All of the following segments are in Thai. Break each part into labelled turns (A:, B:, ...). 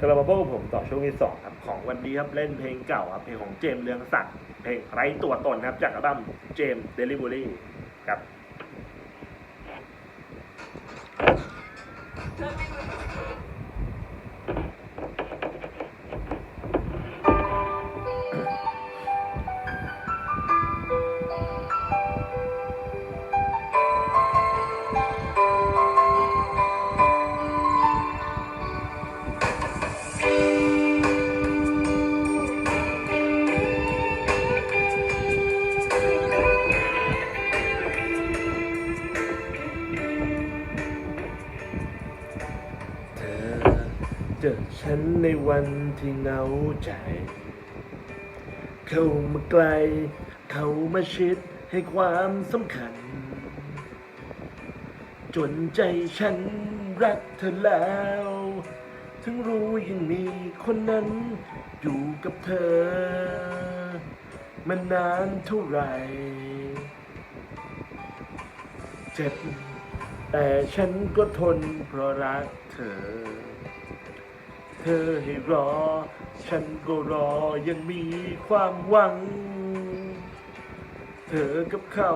A: กลับมาพบกับผมต่อช่วงที่สองครับของวันนี้ครับเล่นเพลงเก่าครับเพลงของเจมส์เรืองศักดิ์เพลงไร้ตัวตนครับจากอัลบั้มเจมส์เดลิเวอรี่ครับเจอฉันในวันที่เหงาใจ เข้ามาใกล เข้ามาชิดให้ความสำคัญ จนใจฉันรักเธอแล้ว ถึงรู้ยังมีคนนั้นอยู่กับเธอ มานานเท่าไหร่ เจ็บแต่ฉันก็ทนเพราะรักเธอ ธอให้รอ ฉันก็รอยังมีความหวัง เธอกับเขา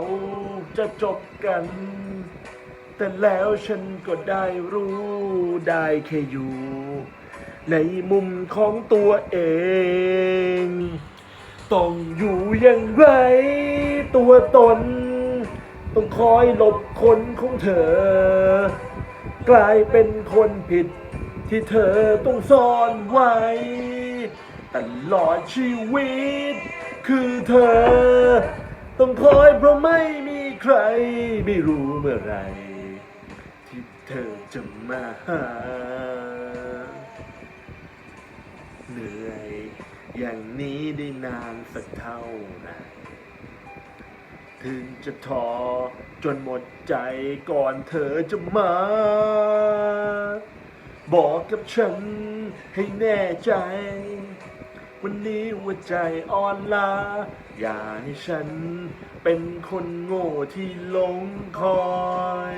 A: จะจบกัน แต่แล้วฉันก็ได้รู้ได้แค่อยู่ ในมุมของตัวเอง ต้องอยู่อย่างไร ตัวตน ต้องคอยหลบคนของเธอ กลายเป็นคนผิด ที่เธอต้องซ่อนไว้ตลอดชีวิต คือเธอ ต้องคอยเพราะไม่มีใคร ไม่รู้เมื่อไร ที่เธอจะมาหาเหนื่อยอย่างนี้ได้นานสักเท่าไหร่ถึงจะท้อจนหมดใจก่อนเธอจะมา บอกกับฉันให้แน่ใจ วันนี้หัวใจอ่อนล้าอย่าให้ฉันเป็นคนโง่ที่หลงคอย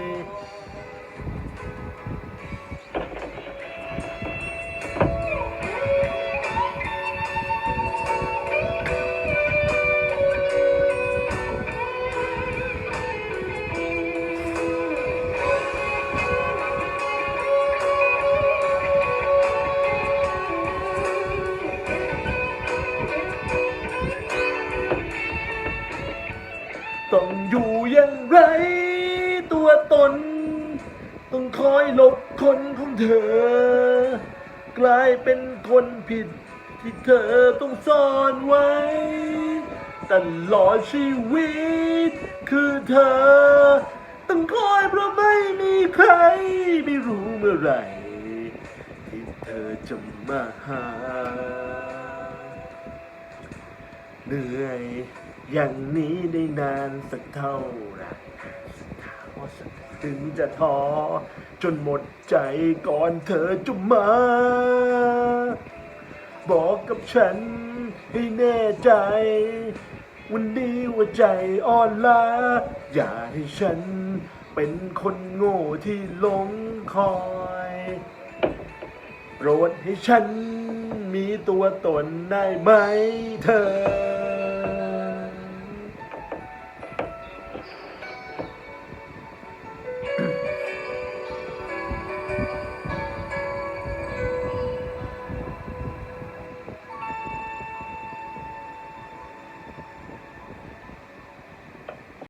A: ต้องอยู่อย่างไร ตัวตน ต้องคอยหลบคนของเธอ กลายเป็นคนผิด ที่เธอต้องซ่อนไว้ ตลอดชีวิต คือเธอ ต้องคอยเพราะไม่มีใคร ไม่รู้เมื่อไหร่ ที่เธอจะมาหาเหนื่อย อย่างนี้ได้นานสักเท่าไหร่ถึงจะท้อจนหมดใจก่อนเธอจะมา บอกกับฉันให้แน่ใจ วันนี้ว่าใจอ่อนล้าอย่าให้ฉันเป็นคนโง่ที่หลงคอยโปรดให้ฉันมีตัวตนได้ไหมเธอ